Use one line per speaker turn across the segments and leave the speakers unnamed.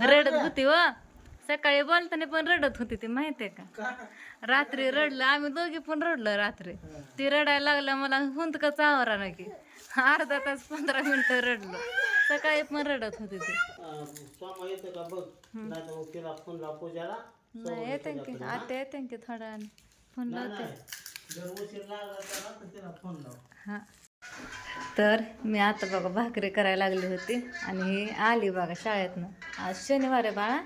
रडत होती. व सकाळी बोलताना पण रडत होती ती माहितीये का? रात्री रडलं आम्ही दोघी पण रडलो रात्री. ती रडायला लागलं मला हुंदक चावरा ना की. अर्धा तास पंधरा मिनिटं रडलो. सकाळी पण रडत होती ती.
येते का
आता येते की थोड्या वेळाने. फोन लावते.
जर उशीर लागला त्याला तर तिला फोन लाव.
हा. तर मी आता बघा भाकरी करायला लागली होती आणि ही आली बघा शाळेतनं. आज शनिवार आहे बाळा.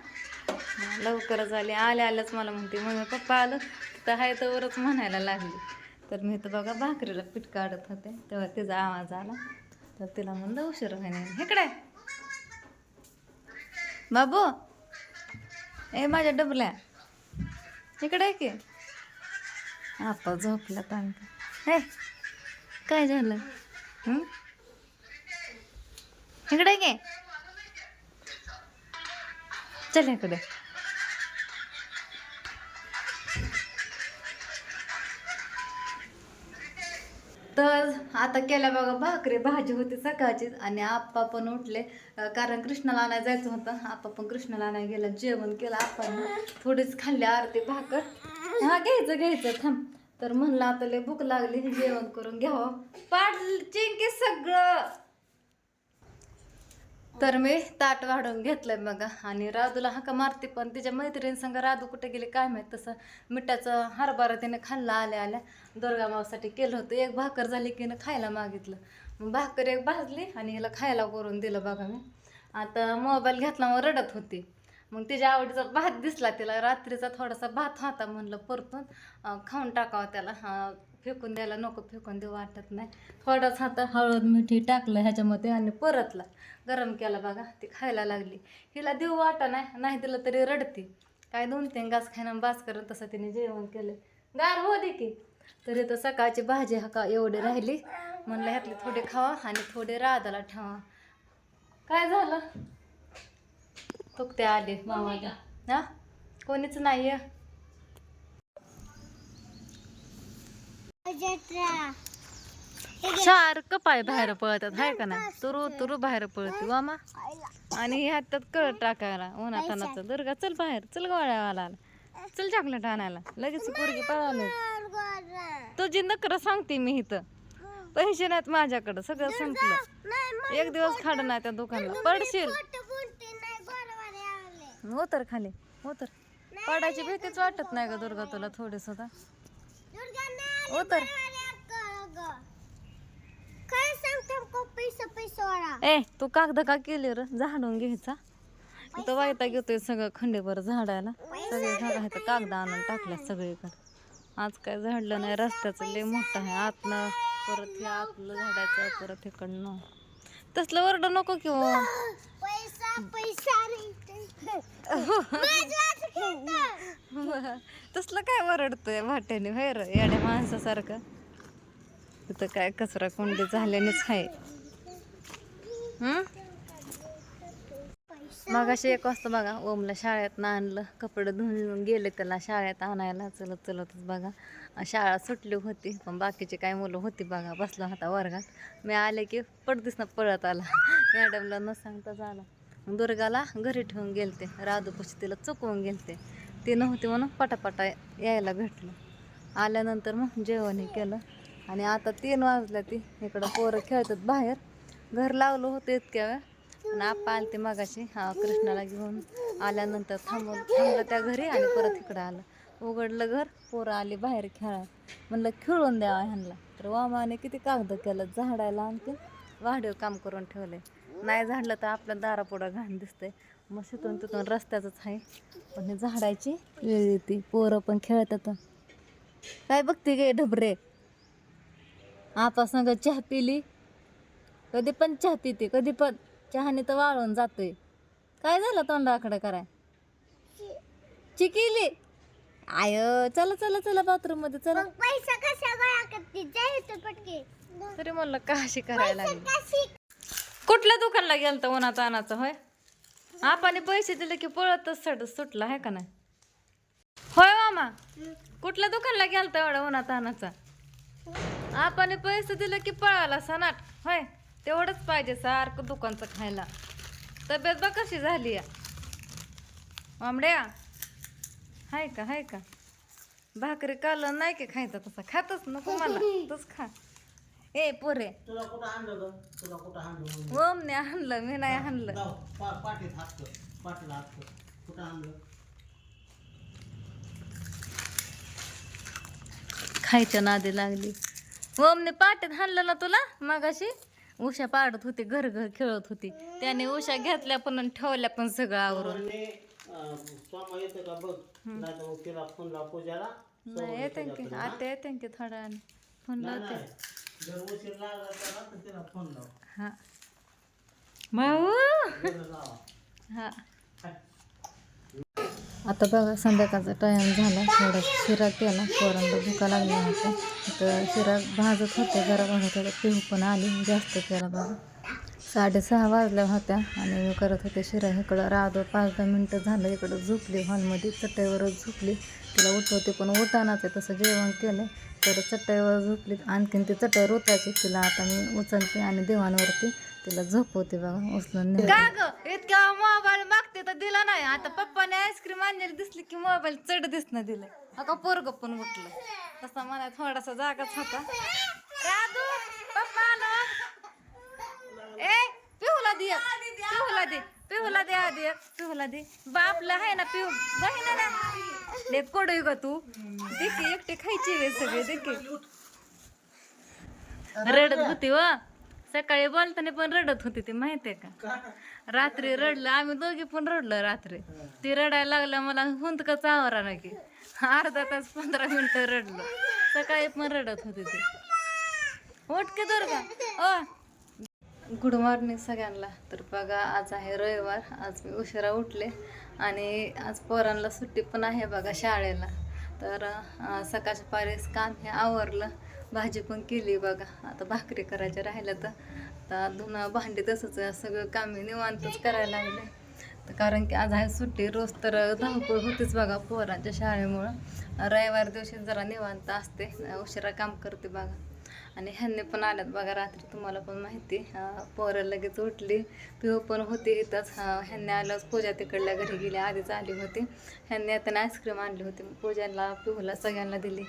लवकरच आली. आल्या आल्याच मला म्हणते मम्मी पप्पा आलं. तर हाय तवरच म्हणायला लागली. तर मी तर बघा भाकरीला पीठ काढत होते. तेव्हा तिचा आवाज आला. तर तिला म्हणलं उशीर व्हायला इकडे बाबू ए माझ्या डबल्या. इकडे आहे की. आपा झोपला तांका हे काय झालं? इकडे गे चल इकडे. तर आता केल्या बघा भाकरी भाजी होती सकाळचीच आणि आप्पा पण उठले. कारण कृष्णाला नाही जायचं होतं. आप्पा पण कृष्णाला नाही गेला. जेवण केलं आपण थोडीच खाल्ली अर्धी भाकर. हा घ्यायचं घ्यायचं. थांब. तर म्हणलं आता लय भूक लागली जेवण करून घ्यावं. पाड चिंकी सगळं. तर मी ताट वाढवून घेतलंय बघा. आणि राधूला हाका मारते पण तिच्या मैत्रिणी संग राधू कुठे गेले काय माहीत तसं मिठाचं हरभरा तिने खाल्ला आल्या आल्या. दुर्गा मावसाठी केलं होतं. एक भाकर झाली की हिनं खायला मागितलं. मग भाकर एक भाजली आणि हिला खायला करून दिलं बघा मी. आता मोबाईल घेतला मग रडत होती. मग तिच्या आवडीचा भात दिसला तिला. रात्रीचा थोडासा भात होता म्हणलं परतून खाऊन टाकावा त्याला. हा, फेकून द्यायला नको फेकून देऊ वाटत नाही. थोडाच हात हळद मिठी टाकलं ह्याच्यामध्ये आणि परतला. गरम केला बघा ती खायला लागली. हिला देऊ वाटा नाही नाही दिलं तरी रडते. काय दोन तीन घास खायनं बास करत तसं तिने जेवण केलं. गार हो दे की. तरी तर सकाळची भाजी हा का एवढी राहिली. म्हणलं ह्यातली थोडी खावा आणि थोडे राधाला ठेवा. काय झालं? फुकते आले मामाला हा? कोणीच नाही सारखं पाय बाहेर पळतात हाय का नाही? तुरु तुरु बाहेर पळते मामा. आणि हातात कळ टाकायला उन्हातानाचं. दुर्गा चल बाहेर चल गोळ्यावाला. चल चॉकलेट आणायला. लगेच पोरगी पळाली. तुझी नकर सांगते मी इथं. पैसे नाहीत माझ्याकडं सगळं संपलं. एक दिवस खाड नाही त्या दुकानाला. पडशील. हो तर खाली. हो तर. पडायची भीतीच वाटत नाही का दुर्गा तुला थोडी सुद्धा हो तर.
काय सांगतो पैसा पैसा वाला
ए तू कागद का केली र? झाडून घ्यायचा. इथं वायता घेतोय सगळं खंडीभर झाडायला सगळे झाड आहेत कागद आणून टाकल्या सगळीकडे. आज काय झाडलं नाही रस्त्याचं लय मोठं आहे. आतनं परत हे आतलं झाडायचं परत इकडनं. तसलं वरड नको हो. किंवा तसलं काय वरडतोय भाट्याने बाहेर याड्या माणसासारखं? तिथं काय कचरा कोंडी झाल्यानेच आहे. मग अशी एक वाजता बघा ओमला शाळेत आणलं कपडे धुवून गेले त्याला शाळेत आणायला चलत चलतच बघा. शाळा सुटली होती पण बाकीची काय मुलं होती बघा बसला होता वर्गात. मी आले की पडतीस ना पळत आला. मॅडमला न सांगता झाला. दुर्गाला घरी ठेवून गेलते. राधूपाशी तिला चुकवून गेलते. ती नव्हती म्हणून पटापटा यायला भेटलं. आल्यानंतर मग जेवणही केलं. आणि आता तीन वाजल्या ती. इकडं पोरं खेळतात बाहेर. घर लावलं होतं इतक्या वेळ. आणि आप्पा आलते मगाशी. हा कृष्णाला घेऊन आल्यानंतर थांबून थांबलं त्या घरी आणि परत इकडं आलं. उघडलं घर. पोरं आली बाहेर खेळायला. म्हणलं खेळून द्यावा ह्यांना. तर वामाने किती कागद केलं? झाडायला आणखी वाढीव काम करून ठेवले नाही झाडलं तर आपल्या दारापुढं घाण दिसतंय. मग तिथून तिथून रस्त्याचंच आहे. पण हे झाडायची वेळ येते. पोरं पण खेळतात. काय बघते गे ढबरे? आपा संग चहा पिली. कधी पण चहा पिते कधी पण. चहाने तर वाळून जातोय. काय झालं तोंडाकडे कराय? चिकिली. आय चला चला चला बाथरूममध्ये चला
पैसा कसा गोळा करते? जाय तू पटके
तरी म्हणलं काशी करायला कुठल्या दुकानला गेलता उन्हाचा आणाचं होय? आपाने पैसे दिले की पळतच सड सुटला आहे का नाही? होय मामा कुठल्या दुकानला गेलता एवढा उन्हात आणाचा आपाने पैसे दिले की पळाला सनाट होय? तेवढंच पाहिजे सारखं दुकानचं खायला. तब्येत बघ कशी झाली या आंबड्या हाय का हाय का? भाकरी काल नाही की खायचं तसं? खातच नको मला तूच खा. ए पोरे.
तुला कुठं आणलं ग? तुला कुठं आणलं
ओमने आणलं मी नाही आणलं.
जाऊ. पा पाठीत हात कर पाठीला हात कर. कुठं आणलं?
खायच्या नादी लागली. ओमने पाट्यात हाणलं ना तुला? मगाशी? उषा पाडत होती घर घर खेळत होती. त्याने उषा घेतल्या पण आणि ठेवल्या पण सगळं आवरून.
म्हणले, अं, स्वामा येतं का बघ? नाही तर मग तिला फोन लाव पूजाला.
नाही येते की. आता येते की वेळाने. फोन लावते.
नाही. जर उशीर लागला त्याला तर तिला फोन लाव.
हा. माऊ!
लावा.
हा. आता बघा संध्याकाळचा टाइम झाला. थोडा शिरा केला. पोरांना भुका लागल्या होत्या तर शिरा भाजत होते. गरम होत होते. पिहू पण आली. जास्त केला बघा. साडेसहा वाजल्या होत्या आणि मी करत होते शिरा इकडं राहतो पाच दहा मिनटं झालं इकडं झोपली हॉलमध्ये चटईवरच झोपली. तिला उठवते पण उठानाच आहे तसं जेवण केलं तर चटईवर झोपली. आणखीन ती चटईवर उतरायची तिला आता मी उचलते आणि देवांवरती तिला झोपवते बघा. उचलून का इतक्या मोबाईल मागते तर दिला नाही. आता पप्पाने आईस्क्रीम आणलेली दिसली की मोबाईल चढ दिसणं दिलं अका पोरग पण उठलं. तसा मला थोडासा जागाच होता राधू पप्पा आलो ए पिहूला दे एक. पिहूला दे आधी एक. पिहूला दे. बापला आहे ना पिहू बहिण आहे ना. ले कोडू ग तू. देखी एकटे खायची वे सगळे देखी. रडत होती व. सकाळी बोलताना पण रडत होती ती माहितीये का? रात्री रडलं आम्ही दोघी पण रडलो रात्री. ती रडायला लागलं मला हुंत का चावरा ना की. अर्धा तास पंधरा मिनिटं रडलो. सकाळी पण रडत होती ती. उठ दुर्गा. ओ गुड मॉर्निंग सगळ्यांना. तर बघा आज आहे रविवार. आज मी उशिरा उठले आणि आज पोरांना सुट्टी पण आहे बघा शाळेला. तर सकाळच्या पारीस काम हे आवरलं. भाजी पण केली बघा. आता भाकरी करायच्या राहिल्या तर. आता धुणं भांडी तसंच सगळं कामे निवांतच करायला लागले. तर कारण की आज आहे सुट्टी. रोज तर धावपळ होतीच बघा पोरांच्या शाळेमुळं. रविवार दिवशी जरा निवांत असते. उशिरा काम करते बघा. आणि ह्यांनी पण आल्यात बघा रात्री तुम्हाला पण माहिती. पोरं लगेच उठली. पिहू पण होती इथंच. ह्यांनी आलं पूजा तिकडल्या घरी गेली. आधीच आली होती. ह्यांनी आता आईस्क्रीम आणली होती. पूजाला पिहूला सगळ्यांना दिली.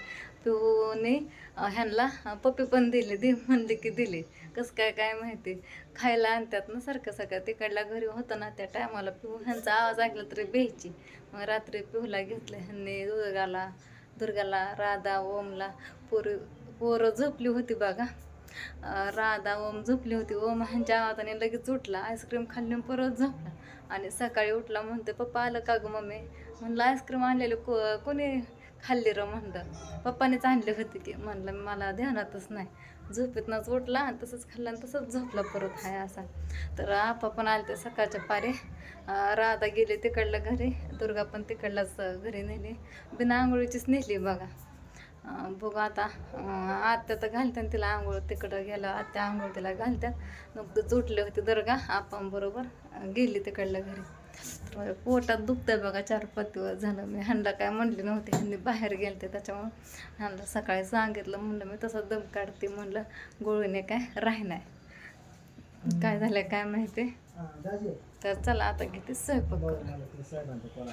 पिहूने ह्यांना पप्पी पण दिली. दे म्हणली की दिली. कसं काय काय माहिती? खायला आणतात ना सारखं सारखं तिकडल्या घरी होतं ना त्या टायमाला पिहू ह्यांचा आवाज ऐकला तरी बेची मग रात्री पिहूला घेतलं. ह्यांनी दुर्गाला दुर्गाला राधा ओमला पोरी पोरं झोपली होती बघा. राधा ओम झोपली होती. ओम ह्यांच्या आवाजाने लगेच उठला आईस्क्रीम खाल्ली परत झोपला. आणि सकाळी उठला म्हणते पप्पा आलं का ग मम्मी? म्हणलं आईस्क्रीम आणलेलं को कोणी खाल्ली र म्हणलं. पप्पानेच आणली होती की म्हणलं मला ध्यानातच नाही. झोपेतनंच उठला आणि तसंच खाल्ला आणि तसंच झोपला परत हाय असा. तर आपा पण आले ते सकाळच्या पारे. राधा गेले तिकडलं घरी. दुर्गा पण तिकडलाच घरी नेली. बिना आंघोळीचीच नेली बघा. बघू आता. आत्या तर घालतात तिला आंघोळ तिकडं गेलं आत्या आंघोळ तिला घालतात नुकतं उठले होते दर्गा आपण बरोबर गेली तिकडल्या घरी. तर पोटात दुखतं बघा चार पाच दिवस झालं. मी ह्यांना काय म्हणले नव्हते ह्यांनी बाहेर गेलते त्याच्यामुळं. ह्यांना सकाळी सांगितलं म्हणलं मी तसं दम काढते म्हणलं गोळीने काय राहणार. काय झालं काय माहिती? तर चला आता किती स्वयंपाक करू.